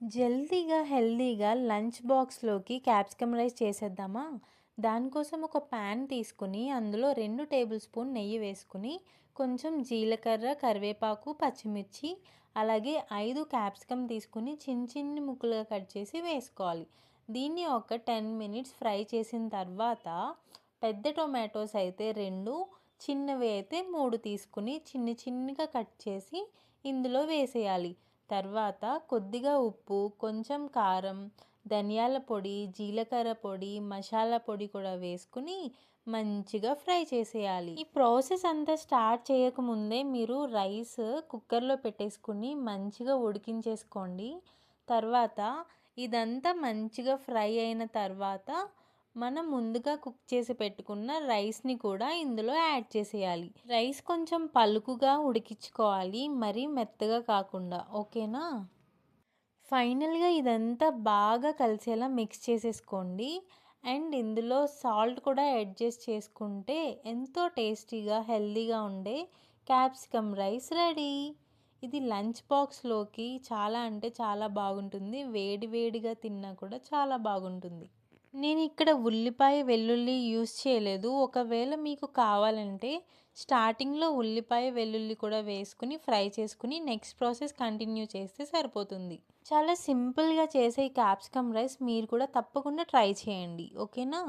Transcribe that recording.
జల్దీగా హెల్దీగా లంచ్ బాక్స్లోకి capsicum rice చేసేద్దామా? దానికోసం ఒక ప్యాన్ తీసుకుని అందులో రెండు టేబుల్ స్పూన్ నెయ్యి వేసుకుని కొంచెం జీలకర్ర కరివేపాకు పచ్చిమిర్చి అలాగే ఐదు క్యాప్సికమ్ తీసుకుని చిన్న చిన్ని ముక్కలుగా కట్ చేసి వేసుకోవాలి. దీన్ని ఒక టెన్ మినిట్స్ ఫ్రై చేసిన తర్వాత పెద్ద టొమాటోస్ అయితే రెండు చిన్నవి అయితే మూడు తీసుకుని చిన్న చిన్నగా కట్ చేసి ఇందులో వేసేయాలి. తర్వాత కొద్దిగా ఉప్పు కొంచెం కారం ధనియాల పొడి జీలకర్ర పొడి మసాలా పొడి కూడా వేసుకుని మంచిగా ఫ్రై చేసేయాలి. ఈ ప్రాసెస్ అంతా స్టార్ట్ చేయకముందే మీరు రైస్ కుక్కర్లో పెట్టేసుకుని మంచిగా ఉడికించేసుకోండి. తర్వాత ఇదంతా మంచిగా ఫ్రై అయిన తర్వాత మనం ముందుగా కుక్ చేసి పెట్టుకున్న రైస్ని కూడా ఇందులో యాడ్ చేసేయాలి. రైస్ కొంచెం పలుకుగా ఉడికించుకోవాలి మరీ మెత్తగా కాకుండా. ఓకేనా? ఫైనల్గా ఇదంతా బాగా కలిసేలా మిక్స్ చేసేసుకోండి. అండ్ ఇందులో సాల్ట్ కూడా అడ్జస్ట్ చేసుకుంటే ఎంతో టేస్టీగా హెల్తీగా ఉండే క్యాప్సికమ్ రైస్ రెడీ. ఇది లంచ్ బాక్స్లోకి చాలా అంటే చాలా బాగుంటుంది. వేడి వేడిగా తిన్నా కూడా చాలా బాగుంటుంది. నేను ఇక్కడ ఉల్లిపాయ వెల్లుల్లి యూస్ చేయలేదు. ఒకవేళ మీకు కావాలంటే స్టార్టింగ్లో ఉల్లిపాయ వెల్లుల్లి కూడా వేసుకుని ఫ్రై చేసుకుని నెక్స్ట్ ప్రాసెస్ కంటిన్యూ చేస్తే సరిపోతుంది. చాలా సింపుల్గా చేసే ఈ క్యాప్సికమ్ రైస్ మీరు కూడా తప్పకుండా ట్రై చేయండి. ఓకేనా?